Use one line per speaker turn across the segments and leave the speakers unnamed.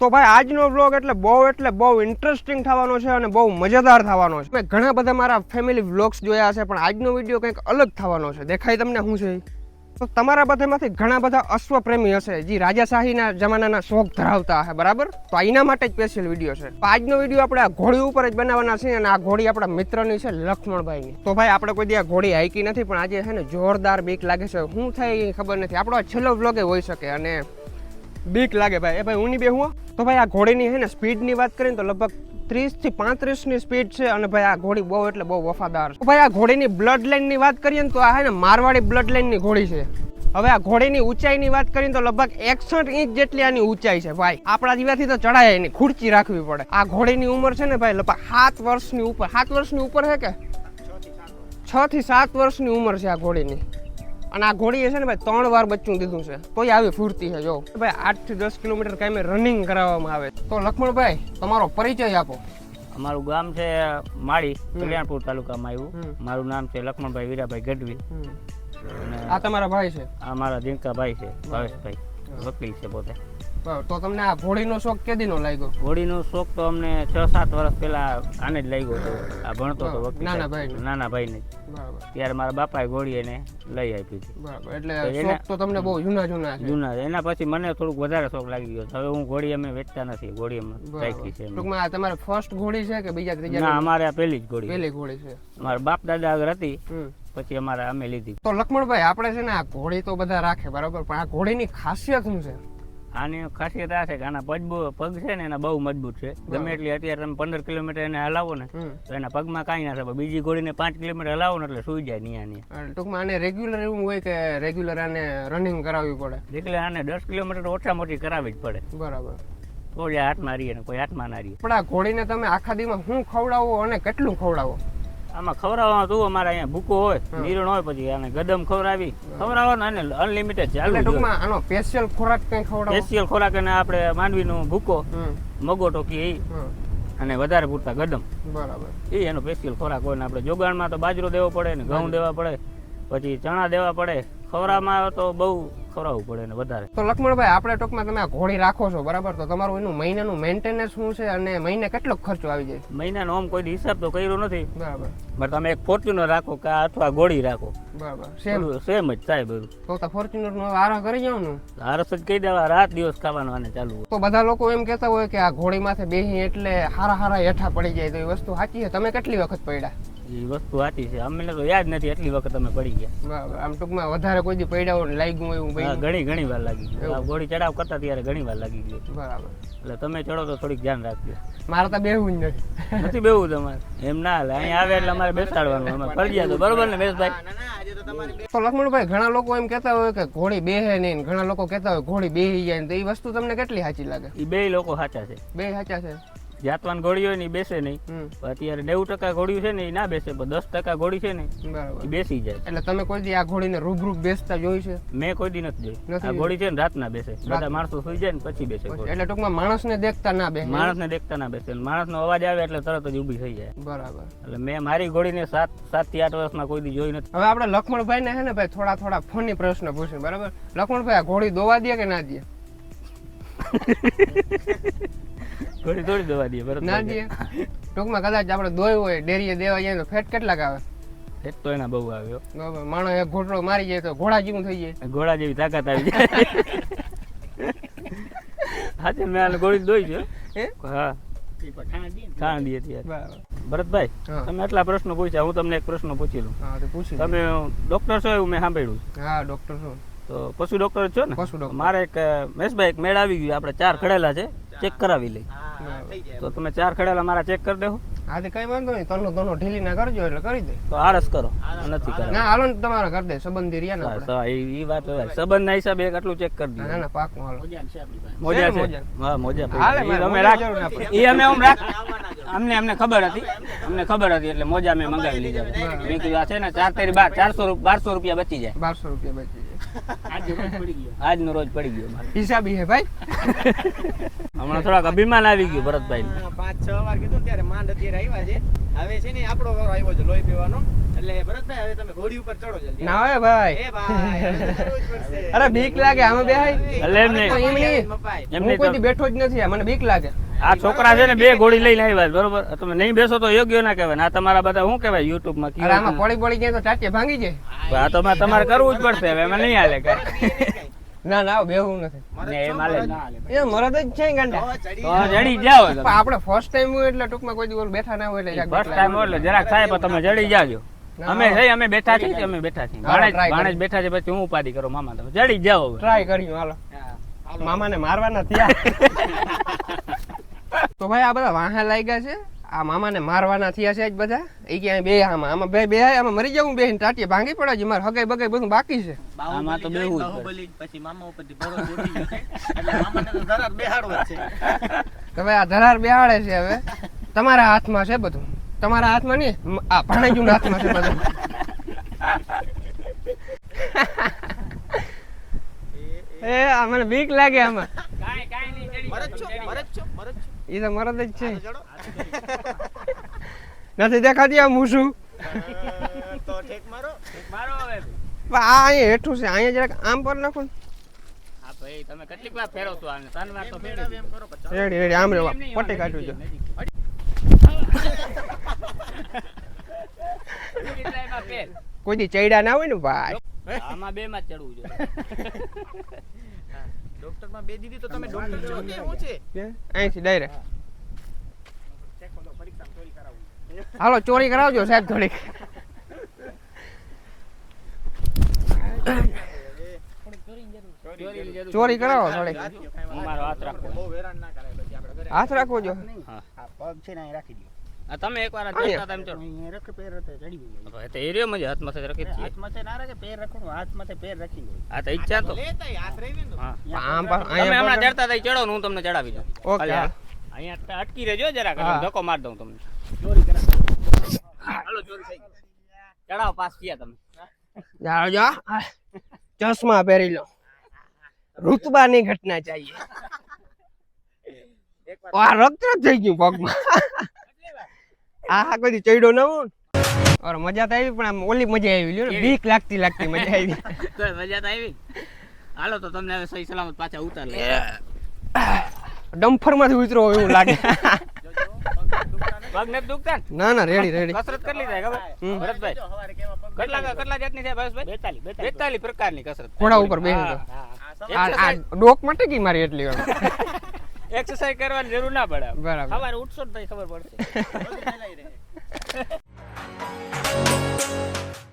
તો ભાઈ આજનો વ્લોગ એટલે બહુ એટલે બહુ ઇન્ટરેસ્ટિંગ થવાનો છે અને બહુ મજેદાર થવાનો છે. મેં ઘણા બધા મારા ફેમિલી વ્લોગ્સ જોયા છે પણ આજનો વીડિયો કંઈક અલગ થવાનો છે. દેખાય તમને શું છે તો તમારા બધામાંથી ઘણા બધા અશ્વ પ્રેમી હશે, જે રાજાશાહીના જમાનાના શોખ ધરાવતા હશે, બરાબર? તો એના માટે સ્પેશિયલ વીડિયો છે. તો આજનો વીડિયો આપણે આ ઘોડી ઉપર જ બનાવવાના છે અને આ ઘોડી આપણા મિત્રની છે લક્ષ્મણભાઈની. તો ભાઈ, આપણે કોઈ દી આ ઘોડી હાઈકી નથી, પણ આજે છે ને જોરદાર બીક લાગે છે. શું થાય એ ખબર નથી. આપણો છેલ્લો વ્લોગ હોઈ શકે અને બીક લાગે ભાઈ. એ ભાઈ હું બે બેહું તો ભાઈ આ ઘોડીની છે ને સ્પીડની વાત કરીએ તો લગભગ ત્રીસથી પાંત્રીસની સ્પીડ છે અને ભાઈ આ ઘોડી બહુ એટલે બહુ વફાદાર છે. ભાઈ આ ઘોડીની બ્લડ લાઇનની વાત કરીએ ને તો આ હે ને મારવાડી બ્લડ લાઇનની ઘોડી છે. હવે આ ઘોડીની ઊંચાઈની વાત કરીએ તો લગભગ એકસઠ ઇંચ જેટલી આની ઊંચાઈ છે ભાઈ. આપણા જીવાથી તો ચડાય એની, ખુરચી રાખવી પડે. આ ઘોડીની ઉંમર છે ને ભાઈ લગભગ સાત વર્ષની ઉપર. સાત વર્ષની ઉપર છે કે? છ થી સાત વર્ષની ઉંમર છે આ ઘોડીની. અને આ ઘોડીએ છે ને ભાઈ ત્રણ વાર બચ્ચું દીધું છે. તોય આવી ફૂરતી છે જો. ભાઈ આઠથી દસ કિલોમીટર કાંઈ રનિંગ કરાવવામાં આવે તો લક્ષ્મણભાઈ તમારો પરિચય આપો.
અમારું ગામ છે માળી કલ્યાણપુર તાલુકામાં આવ્યું. મારું નામ છે લક્ષ્મણભાઈ વીરાભાઈ ગઢવી. અને
આ તમારા ભાઈ છે?
આ મારા દિનકાભાઈ છે ભાવેશભાઈ. વકીલ છે પોતે.
તો તમને આ ઘોડીનો શોખ કેદીનો લાગ્યો?
ઘોડીનો શોખ તો અમને છ સાત વર્ષ પહેલા આને જ લાગ્યો હતો. આ ભણતો હતો.
નાના ભાઈ
નાના ભાઈ
ને
ત્યારે મારા બાપાએ ઘોડી એને લઈ આપી હતી.
બરાબર. એટલે શોખ તો તમને બહુ જૂના જૂના
જૂના એના પછી મને થોડુંક વધારે શોખ લાગી ગયો. હવે હું ઘોડી અમે વેચતા નથી. ઘોડી અમે રાખી છે
ટૂંકમાં આ તમારે ફર્સ્ટ ઘોડી છે કે બીજા
ના અમારે આ પહેલી જ ઘોડી
પહેલી ઘોડી છે.
મારા બાપ દાદા આગળ હતી. પછી અમારે અમે લીધી.
તો લક્ષ્મણભાઈ આપણે છે ને આ ઘોડી તો બધા રાખે બરાબર? પણ આ ઘોડીની ખાસિયત શું છે?
આની ખાસિયત આ છે કે આના પગ પગ છે ને એના બહુ મજબૂત છે. ગમે એટલી અત્યારે તમે પંદર કિલોમીટર એને હલાવો ને તો એના પગમાં કાંઈ ના થાય. બીજી ઘોડીને પાંચ કિલોમીટર હલાવો ને એટલે સુઈ જાય નિયા નિયા.
અને ટૂંકમાં આને રેગ્યુલર એવું હોય કે રેગ્યુલર આને રનિંગ કરાવવી પડે?
એટલે આને દસ કિલોમીટર ઓછા મોટી કરાવવી જ પડે.
બરાબર.
કોઈ હાથમાં રહીએ ને કોઈ હાથમાં ના રહીએ
પણ આ ઘોડીને તમે આખા દીમાં શું ખવડાવો અને કેટલું ખવડાવો?
આમાં ખવડાવવામાં તું અમારે અહીંયા ભૂકો હોય નીરણ હોય પછી આને ગદમ ખવડાવી. ખવડાવવાનું અને અનલિમિટેડ ચાલુ
ટૂંકમાં આનો સ્પેશિયલ ખોરાક કઈ ખવડાવો?
સ્પેશિયલ ખોરાક અને આપણે માંડવીનો ભૂકો
મગો
મગોટો કે એ અને વધારે પૂરતા ગદમ.
બરાબર.
એ એનો સ્પેશિયલ ખોરાક હોય ને આપણે જોગાણમાં તો બાજરો દેવો પડે ને ઘઉં દેવા પડે પછી ચણા દેવા પડે. ખવડાવવામાં તો બહુ ખવડાવવું પડે ને વધારે.
તો લક્ષ્મણભાઈ આપણે ટૂંકમાં તમે આ ઘોડી રાખો છો બરાબર? તો તમારું એનું મહિનાનું મેન્ટેનન્સ શું છે અને મહિને કેટલો ખર્ચો આવી જાય?
મહિનાનો આમ કોઈ હિસાબ તો કર્યો નથી.
બરાબર.
પણ તમે એક ફોર્ચ્યુનર રાખો કે અથવા ગોળી રાખો.
બરાબર. સેમ?
સેમ જ થાય બધું.
તો તો ફોર્ચ્યુનર નો આરા કરી જાવ ને.
આરસ જ કહી દેવા રાત દિવસ ખાવાનો આને ચાલુ
તો બધા લોકો એમ કહેતા હોય કે આ ઘોડી માથે બેહી એટલે હારા હારા હેઠા પડી જાય તો એ વસ્તુ સાચી છે. તમે કેટલી વખત પડ્યા?
વસ્તુ સાચી છે. અમને તો યાદ નથી એટલી વખત અમે પડી ગયા.
આમ ટૂંકમાં વધારે કોઈ દી પડ્યા હોય લાગ્યું હોય એવું
ઘણી ઘણી વાર લાગી ગયું. ગોળી ચડાવ કરતા ત્યારે ઘણી વાર લાગી ગયું.
બરાબર.
એટલે તમે ચડો તો થોડીક ધ્યાન રાખજો.
મારે તો બેહવું જ નથી.
નથી બેવું તમારે? એમ ના હાલે. અહીંયા આવે એટલે અમારે બેસાડવાનું. અમે ફરજિયાત તો. બરોબર ને મેશભાઈ
તો લક્ષ્મણભાઈ ઘણા લોકો એમ કહેતા હોય કે ઘોડી બેહે નહીં ઘણા લોકો કહેતા હોય ઘોડી બેહી જાય ને તો એ વસ્તુ તમને કેટલી સાચી લાગે?
એ બે લોકો સાચા છે.
બે સાચા છે.
જાતવાન ઘોડીઓ હોય ને બેસે નહીં. અત્યારે નેવું ટકા ઘોડીઓ છે ને એ ના બેસે પણ દસ ટકા ઘોડી છે ને
બરાબર.
એ બેસી જાય.
એટલે તમે કોઈ દી આ ઘોડીને રૂબરૂ બેસતા જોઈ છે?
મેં કોઈ દી નથી જોઈ આ ઘોડી છે ને રાતના બેસે. બધા માણસો સુઈ જાય ને પછી બેસે
એટલે ટૂંકમાં માણસને દેખતા ના બે
માણસને દેખતા ના બેસે. માણસનો અવાજ આવે એટલે તરત જ ઊભી થઈ જાય.
બરાબર.
એટલે મેં મારી ઘોડીને સાત સાતથી આઠ વર્ષમાં કોઈ દી જોઈ નથી.
હવે આપણે લક્ષ્મણભાઈ ને હે ને ભાઈ થોડા થોડા ફોની પ્રશ્ન પૂછે બરાબર? લક્ષ્મણભાઈ આ ઘોડી દોવા દે કે ના દે?
ઘોડી થોડી દવા દઈએ બરાબર.
ના દે. ટૂંકમાં કદાચ આપણે દોય હોય ડેરીએ દેવા જાય તો ફેટ કેટલાક આવે?
ફેટ તો એના બહુ આવ્યો
માણો એક ઘોટડો મારી જાય તો ઘોડા જેવું થઈ જાય.
ઘોડા જેવી તાકાત આવી જાય. હાથે મેં આને ગોળી દોઈ છે
હા.
ખાણ દઈએ ત્યારે. ભરતભાઈ તમે આટલા પ્રશ્નો પૂછ્યા હું તમને એક પ્રશ્ન પૂછી લઉં.
હા પૂછી
તમે ડોક્ટર છો એવું મેં સાંભળ્યું
હા ડોક્ટર શું
તો પશુ ડોક્ટર છો ને?
પશુ ડોક્ટર
મારે એક મેશભાઈ એક મેળ આવી ગયું આપણે ચાર ખડેલા છે ચેક કરાવી લઈ. તો તમે ચાર ખડેલા મારા ચેક કરી દેહો.
હા તો કઈ વાંધો નહીં તમને તનો ઢીલી ના કરજો એટલે કરી દે.
તો આરસ કરો નથી કરો
ના હાલો ને તમારા કરી દે સંબંધી રહ્યા ને આપણે.
એ વાત હોય સંબંધના હિસાબે એક આટલું ચેક કરી
ના
દીધું.
ના પાક હાલો.
મોજા
છે
હા મોજા
હાલે
અમે રાખ
ના.
ઈ અમે આમ રાખ અમને અમને ખબર હતી. અમને ખબર હતી એટલે મોજા મેં મંગાવી લીધા મેં કીધું આ છે ને ચાર તેરી બાર ચારસો બારસો રૂપિયા બચી જાય.
બારસો રૂપિયા બચી જાય.
આજનો રોજ પડી ગયો
હિસાબી હે ભાઈ.
હમણાં થોડાક અભિમાન આવી ગયું ભરતભાઈ
પાંચ છ વાર કીધું ત્યારે માંડ અત્યારે આવ્યા છે. હવે છે ને આપણો વારો આવ્યો છે લોહી પીવાનો. એટલે ભરતભાઈ હવે તમે ઘોડી ઉપર ચડો જલ્દી.
ના હોય ભાઈ.
એ ભાઈ હવે તો ચડવું જ પડશે.
અરે બીક લાગે આમાં બેહાય
એટલે એમ નહીં.
કોઈ બેઠો જ નથી મને બીક લાગે.
આ છોકરા છે ને બે ઘોડી લઈને આવ્યા બરોબર? તમે નહીં બેસો તો યોગ્ય ના કહેવાય. ના તમારા બધા શું કહેવાય યુટ્યુબમાં
અરે આમાં પડી પડી ગયા તો ટાટિયા ભાંગી જાય.
આ તો તમારે કરવું જ પડશે હવે એમાં નહીં હાલે કાંઈ.
ના ના બેહું નથી.
ને
એ મરદ જ છે ગાંડા.
તો
જડી જાઓ.
પણ આપણે ફર્સ્ટ ટાઈમ હોય એટલે ટૂંકમાં કોઈ દિવસ બેઠા ના હોય એટલે
ફર્સ્ટ ટાઈમ
હોય
એટલે જરાક થાય પણ તમે જડી જાજો. અમે જઈ અમે બેઠા છીએ અમે બેઠા છીએ. ભાણેજ ભાણેજ બેઠા છે પછી હું ઉપાધિ કરો? મામા તમે જડી જાઓ હવે.
ટ્રાય કર્યું હાલો.
હા.
મામાને મારવાના થયા. તો ભાઈ આ બધા વાહા લાગ્યા છે. આ મામાને મારવાના થયા છે આજ બધા. એ કે બે આમાં. આમાં બે બે આમાં મરી જાવ બે ટાટીએ ભાંગી પડે છે મારે હગાઈ બગાઈ બધું બાકી છે.
આમાં તો જ
બાહુબલી પછી મામા ઉપરથી ભરો. એટલે મામાને તો ધરાર બેહાડવા છે.
તો ભાઈ આ ધરાર બેહાડે છે હવે. તમારા હાથમાં છે બધું. તમારા હાથમાં નહીં આ ભાણેજુના હાથમાં છે બધું. એ આ મને બીક લાગે આમાં.
મરદ છો મરદ છો મરદ છો.
એ તો મરદ જ છે. નથી દેખાતી આ હું
તો ઠેક મારો.
મારો હવે.
પણ આ અહીંયા હેઠું છે અહીંયા જરાક આમ પર નાખો ને.
હા ભાઈ તમે કેટલીક વાર ફેરવશો આને? ત્રણ વાર તો ફેરવી
એમ કરો પછી
રેડી રેડી આમ રેવા પટ્ટી
એમાં
છે.
નજીક. કેટલા
કોઈ દી ચૈડા ના હોય ને ભાઈ?
આમાં બે માં ચડવું જોઈએ.
ડોક્ટરમાં બે દીધી તો તમે ડોક્ટર છો કે હું છે?
અહીંથી ડાયરેક્ટ હાલો ચોરી કરાવજો સાહેબ થોડીક ચોરી કરાવો થોડીક.
હાથ રાખો.
બહુ હેરાન ના કરાય પછી આપણે ઘરે.
હાથ રાખવો જો.
પગ છે ને રાખી દો
તમે એકવાર હતા એમ ચડો
અહીં રખ પેર રતે ચડી ગયો
હવે તો એરિયો માં જ હાથ માથે રાખી છે
હાથ માથે ના રાખે પેર રાખવાનું હાથ માથે પેર રાખી લો
આ તો ઈચ્છા તો.
લેતા હાથ રહી ને
હા.
આમ પા-
તમે હમણાં. ચડતા હતા ચડો હું તમને ચડાવી દઉં.
ઓકે.
અહીંયા અટકી રહેજો જરાક
હા.
ધક્કો માર દઉં તમને.
ચોરી કરા.
હાલો ચોરી થઈ ગઈ. ચડાવો પાસ થયા તમે.
જાઓ જા ચશ્મા પહેરી લો. રુતબાની ઘટના ચાહીએ આ રક્ત થઈ ગયું પગમાં. આ કોઈ ચડ્યો ન હું ઓર મજા તો આવી પણ આમ ઓલી મજા આવી લ્યો બીક લાગતી લાગતી મજા આવી.
તો મજા તો આવી? હાલો તો તમને હવે સહી સલામત પાછા ઉતાર લે
ડમ્ફરમાંથી ઉતરો એવું લાગે.
પગ નથી દુખતા ના?
ના રેડી રેડી.
કસરત કરી થાય ખબર. ભરતભાઈ કેટલા કેટલા જાતની છે બેતાલીસ બેતાલીસ. પ્રકારની કસરત.
ઘોડા ઉપર તો આ ડોક માટે કી મારી એટલી વાર?
એક્સરસાઇઝ કરવાની જરૂર ના પડે.
બરાબર.
સવારે ઉઠશો તો ખબર પડશે.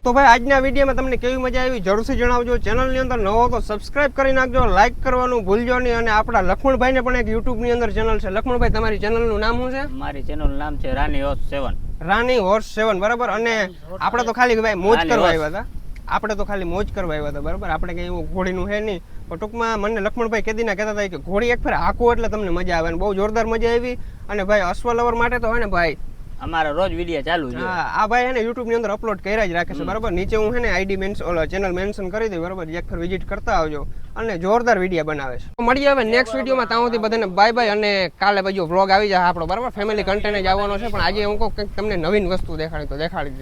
તો ભાઈ આજના વિડીયોમાં તમને કેવી મજા આવી જરૂરથી જણાવજો. ચેનલની અંદર નવો તો સબસ્ક્રાઇબ કરી નાખજો લાઇક કરવાનું ભૂલજો નહીં અને આપણા લખમણભાઈને પણ એક યુટ્યુબની અંદર ચેનલ છે. લખમણભાઈ તમારી ચેનલનું નામ શું છે?
મારી ચેનલનું નામ છે રાની હોર્સ સેવન.
રાની હોર્સ સેવન બરાબર? અને આપણે તો ખાલી ભાઈ મોજ કરવા. આવ્યા હતા. આપણે તો ખાલી મોજ કરવા આવ્યા હતા બરાબર? આપણે કંઈ એવું ઘોડીનું હે નહીં. પણ ટૂંકમાં મને લક્ષ્મણભાઈ કેદીના કહેતા હતા કે ઘોડી એક ફેર હાંકો એટલે તમને મજા આવે અને બહુ જોરદાર મજા આવી. અને ભાઈ અશ્વ લવર માટે તો હોય ને ભાઈ
અમારા રોજ વીડિયો ચાલુ છે.
આ ભાઈ એને યુટ્યુબની અંદર અપલોડ કર્યા જ રાખે છે બરાબર? નીચે હું હે ને આઈડી મેન્સ ઓલો ચેનલ મેન્શન કરી દઈ બરાબર? એક ફર વિઝિટ કરતા આવજો અને જોરદાર વીડિયો બનાવે છે. મળીએ હવે નેક્સ્ટ વિડીયોમાં ત્યાં સુધી બધાને બાય બાય અને કાલે બાજુ વ્લોગ આવી જાય આપણો બરાબર? ફેમિલી કન્ટેન્ટ જ આવવાનો છે પણ આજે હું કહું કંઈક તમને નવીન વસ્તુ દેખાડી તો દેખાડી.